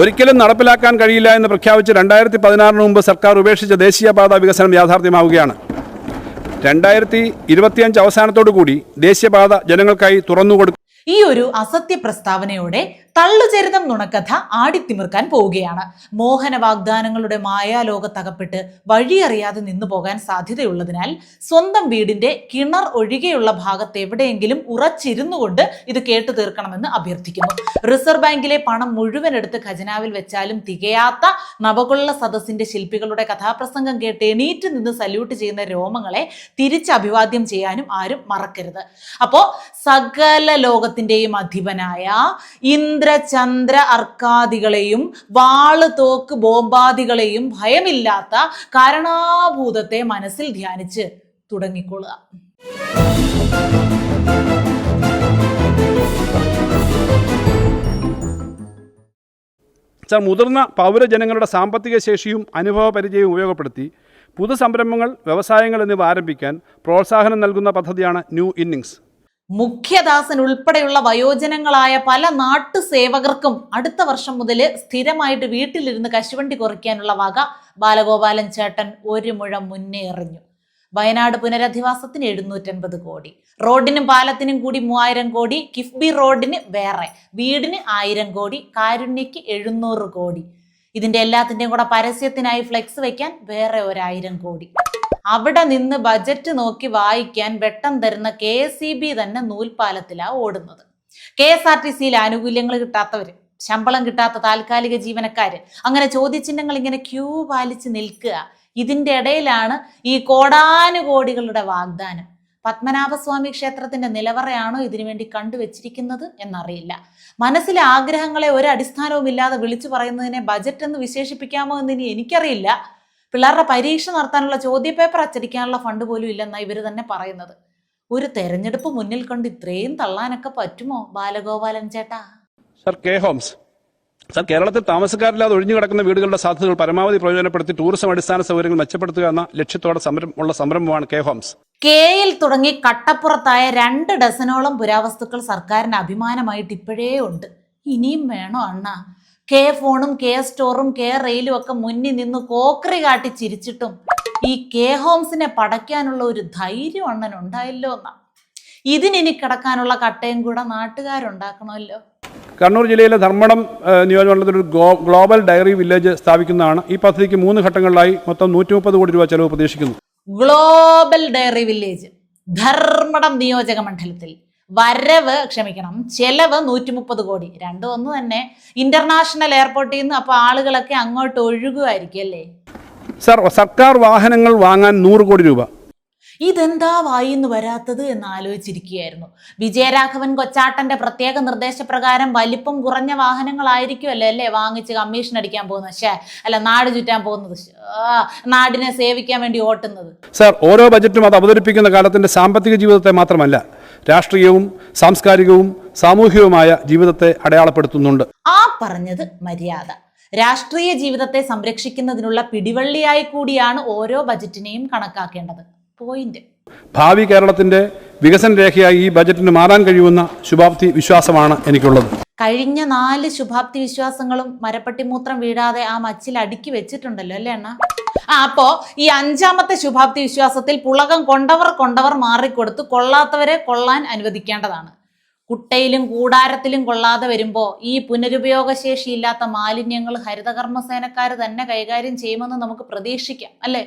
ഒരിക്കലും നടപ്പിലാക്കാൻ കഴിയില്ല എന്ന് പ്രഖ്യാപിച്ച് രണ്ടായിരത്തി പതിനാറിന് മുമ്പ് സർക്കാർ ഉപേക്ഷിച്ച ദേശീയപാത വികസനം യാഥാർത്ഥ്യമാവുകയാണ്. രണ്ടായിരത്തി ഇരുപത്തിയഞ്ച് അവസാനത്തോടു കൂടി ദേശീയപാത ജനങ്ങൾക്കായി തുറന്നുകൊടുക്കും ഈ ഒരു അസത്യ പ്രസ്താവനയോടെ തള്ളുചരിതം നുണക്കഥ ആടിത്തിമിർക്കാൻ പോവുകയാണ്. മോഹന വാഗ്ദാനങ്ങളുടെ മായാലോക മായാലോകത്തകപ്പെട്ട് വഴിയറിയാതെ നിന്നു പോകാൻ സാധ്യതയുള്ളതിനാൽ സ്വന്തം വീടിന്റെ കിണർ ഒഴികെയുള്ള ഭാഗത്ത് എവിടെയെങ്കിലും ഉറച്ചിരുന്നു കൊണ്ട് ഇത് കേട്ടു തീർക്കണമെന്ന് അഭ്യർത്ഥിക്കുന്നു. റിസർവ് ബാങ്കിലെ പണം മുഴുവൻ എടുത്ത് ഖജനാവിൽ വെച്ചാലും തികയാത്ത നവകൊള്ള സദസ്സിന്റെ ശില്പികളുടെ കഥാപ്രസംഗം കേട്ട് എണീറ്റ് നിന്ന് സല്യൂട്ട് ചെയ്യുന്ന രോമങ്ങളെ തിരിച്ച് അഭിവാദ്യം ചെയ്യാനും ആരും മറക്കരുത്. അപ്പോ സകല ലോകത്തിന്റെയും അധിപനായ ഇന്ദ്രചന്ദ്ര അർക്കാദികളെയും വാൾ തോക്ക് ബോംബാദികളെയും ഭയമില്ലാത്ത കാരണാഭൂതത്തെ മനസ്സിൽ ധ്യാനിച്ച് തുടങ്ങിക്കൊള്ളുക. മുതിർന്ന പൗരജനങ്ങളുടെ സാമ്പത്തിക ശേഷിയും അനുഭവ പരിചയവും ഉപയോഗപ്പെടുത്തി പുതുസംരംഭങ്ങൾ വ്യവസായങ്ങൾ എന്നിവ ആരംഭിക്കാൻ പ്രോത്സാഹനം നൽകുന്ന പദ്ധതിയാണ് ന്യൂ ഇന്നിങ്സ്. മുഖ്യദാസൻ ഉൾപ്പെടെയുള്ള വയോജനങ്ങളായ പല നാട്ടു സേവകർക്കും അടുത്ത വർഷം മുതൽ സ്ഥിരമായിട്ട് വീട്ടിലിരുന്ന് കശുവണ്ടി കുറയ്ക്കാനുള്ള വക ബാലഗോപാലൻ ചേട്ടൻ ഒരു മുഴം മുന്നേ എറിഞ്ഞു. വയനാട് പുനരധിവാസത്തിന് എഴുന്നൂറ്റൻപത് കോടി. റോഡിനും പാലത്തിനും കൂടി മൂവായിരം കോടി. കിഫ്ബി റോഡിന് വേറെ. വീടിന് ആയിരം കോടി. കാരുണ്യക്ക് എഴുന്നൂറ് കോടി. ഇതിന്റെ എല്ലാത്തിന്റെയും കൂടെ പരസ്യത്തിനായി ഫ്ലെക്സ് വയ്ക്കാൻ വേറെ ഒരായിരം കോടി. അവിടെ നിന്ന് ബജറ്റ് നോക്കി വായിക്കാൻ വെട്ടം തരുന്ന കെ തന്നെ നൂൽപാലത്തിലാണ് ഓടുന്നത്. കെ എസ് ആർ ടി സിയിലെ ആനുകൂല്യങ്ങൾ കിട്ടാത്തവര് ശമ്പളം കിട്ടാത്ത താൽക്കാലിക ജീവനക്കാര് അങ്ങനെ ചോദ്യചിഹ്നങ്ങൾ ഇങ്ങനെ ക്യൂ പാലിച്ച് നിൽക്കുക ഇതിന്റെ ഇടയിലാണ് ഈ കോടാനുകോടികളുടെ വാഗ്ദാനം. പത്മനാഭസ്വാമി ക്ഷേത്രത്തിന്റെ നിലവറയാണോ ഇതിനുവേണ്ടി കണ്ടുവച്ചിരിക്കുന്നത് എന്നറിയില്ല. മനസ്സിലെ ആഗ്രഹങ്ങളെ ഒരു അടിസ്ഥാനവും ഇല്ലാതെ വിളിച്ചു പറയുന്നതിനെ ബജറ്റ് എന്ന് വിശേഷിപ്പിക്കാമോ എന്ന് ഇനി എനിക്കറിയില്ല. പിള്ളേരുടെ പരീക്ഷ നടത്താനുള്ള ചോദ്യപേപ്പർ അച്ചടിക്കാനുള്ള ഫണ്ട് പോലും ഇല്ലെന്നാണ് ഇവർ തന്നെ പറയുന്നത്. ഒരു തെരഞ്ഞെടുപ്പ് മുന്നിൽ കണ്ട് ഇത്രയും തള്ളാനൊക്കെ പറ്റുമോ ബാലഗോപാലൻ ചേട്ടാ? Sir K Holmes. സർ കേരളത്തിൽ താമസക്കാരില്ലാതെ ഒഴിഞ്ഞു കിടക്കുന്ന വീടുകളുടെ സാധ്യതകൾ പരമാവധി പ്രയോജനപ്പെടുത്തി ടൂറിസം അടിസ്ഥാന സൗകര്യങ്ങൾ മെച്ചപ്പെടുത്തുക എന്ന ലക്ഷ്യത്തോടെ സംരംഭം ഉള്ള സംരംഭമാണ് കെ ഹോംസ്. കെയിൽ തുടങ്ങി കട്ടപ്പുറത്തായ രണ്ട് ഡസനോളം പുരാവസ്തുക്കൾ സർക്കാരിന് അഭിമാനമായിട്ട് ഇപ്പോഴേ ഉണ്ട്. ഇനിയും വേണോ അണ്ണ? കെ ഫോണും കെ സ്റ്റോറും കെ റെയിലും ഒക്കെ മുന്നിൽ നിന്ന് കോക്കറി കാട്ടി ചിരിച്ചിട്ടും ഈ കെ ഹോംസിനെ പടയ്ക്കാനുള്ള ഒരു ധൈര്യം അണ്ണൻ ഉണ്ടായല്ലോ എന്നാ. ഇതിനി കിടക്കാനുള്ള കട്ടയും കൂടെ നാട്ടുകാരുണ്ടാക്കണമല്ലോ. കണ്ണൂർ ജില്ലയിലെ ധർമ്മടം നിയോജകമണ്ഡലത്തിൽ ഒരു ഗ്ലോബൽ ഡയറി വില്ലേജ് സ്ഥാപിക്കുന്നതാണ്. ഈ പദ്ധതിക്ക് മൂന്ന് ഘട്ടങ്ങളിലായി മൊത്തം നൂറ്റി മുപ്പത് കോടി രൂപ ചെലവ് പ്രതീക്ഷിക്കുന്നു. ഗ്ലോബൽ ഡയറി വില്ലേജ് ധർമ്മടം നിയോജക മണ്ഡലത്തിൽ വരവ് ക്ഷമിക്കണം ചെലവ് നൂറ്റി മുപ്പത് കോടി. രണ്ടും ഒന്ന് തന്നെ. ഇന്റർനാഷണൽ എയർപോർട്ടിൽ നിന്ന് അപ്പൊ ആളുകളൊക്കെ അങ്ങോട്ട് ഒഴുകുമായിരിക്കും അല്ലേ? സാർ സർക്കാർ വാഹനങ്ങൾ വാങ്ങാൻ നൂറ് കോടി രൂപ. ഇതെന്താ വായിന്ന് വരാത്തത് എന്ന് ആലോചിച്ചിരിക്കുകയായിരുന്നു. വിജയരാഘവൻ കൊച്ചാട്ടന്റെ പ്രത്യേക നിർദ്ദേശപ്രകാരം വലിപ്പം കുറഞ്ഞ വാഹനങ്ങളായിരിക്കുമല്ലോ അല്ലേ വാങ്ങിച്ച് കമ്മീഷൻ അടിക്കാൻ പോകുന്നത്? ശേ അല്ല നാട് ചുറ്റാൻ പോകുന്നത്. നാടിനെ സേവിക്കാൻ വേണ്ടി ഓട്ടുന്നത്. സർ ഓരോ ബജറ്റും അത് അവതരിപ്പിക്കുന്ന കാലത്തിന്റെ സാമ്പത്തിക ജീവിതത്തെ മാത്രമല്ല രാഷ്ട്രീയവും സാംസ്കാരികവും സാമൂഹികവുമായ ജീവിതത്തെ അടയാളപ്പെടുത്തുന്നുണ്ട്. ആ പറഞ്ഞത് മര്യാദ. രാഷ്ട്രീയ ജീവിതത്തെ സംരക്ഷിക്കുന്നതിനുള്ള പിടിവള്ളിയായി കൂടിയാണ് ഓരോ ബജറ്റിനെയും കണക്കാക്കേണ്ടത്. പോയിന്റ്. ഭാവി കേരളത്തിന്റെ വികസന രേഖയായി ഈ ബജറ്റിന് മാറാൻ കഴിയുന്ന ശുഭാപ്തി വിശ്വാസമാണ് എനിക്കുള്ളത്. കഴിഞ്ഞ നാല് ശുഭാപ്തി വിശ്വാസങ്ങളും മരപ്പട്ടിമൂത്രം വീഴാതെ ആ മച്ചിൽ അടുക്കി വെച്ചിട്ടുണ്ടല്ലോ അല്ലേ അണ്ണ? അപ്പോ ഈ അഞ്ചാമത്തെ ശുഭാപ്തി വിശ്വാസത്തിൽ പുളകം കൊണ്ടവർ കൊണ്ടവർ മാറിക്കൊടുത്ത് കൊള്ളാത്തവരെ കൊള്ളാൻ അനുവദിക്കേണ്ടതാണ്. കുട്ടയിലും കൂടാരത്തിലും കൊള്ളാതെ വരുമ്പോൾ ഈ പുനരുപയോഗശേഷിയില്ലാത്ത മാലിന്യങ്ങൾ ഹരിതകർമ്മസേനക്കാർ തന്നെ കൈകാര്യം ചെയ്യുമെന്ന് നമുക്ക് പ്രതീക്ഷിക്കാം അല്ലേ?